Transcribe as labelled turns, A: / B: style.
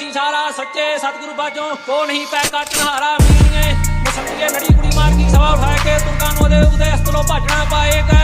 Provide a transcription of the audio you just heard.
A: ਸੀ ਸਾਰਾ ਸੱਚੇ ਸਤਿਗੁਰੂ ਬਾਝੋਂ ਕੋ ਨਹੀਂ ਪੈ ਕੱਟਣ ਹਾਰਾ ਮੀਨੀਏ ਮਸੰਦੀਏ ਲੜੀ ਕੁੜੀ ਮਾਰ ਕੀ ਸਵਾ ਉਠਾ ਕੇ ਤੁਰਕਾਂ ਨੂੰ ਉਹਦੇ ਉਦੇ ਅਸਤਲੋਂ ਭਾਜਣਾ ਪਾਏ। ਗਏ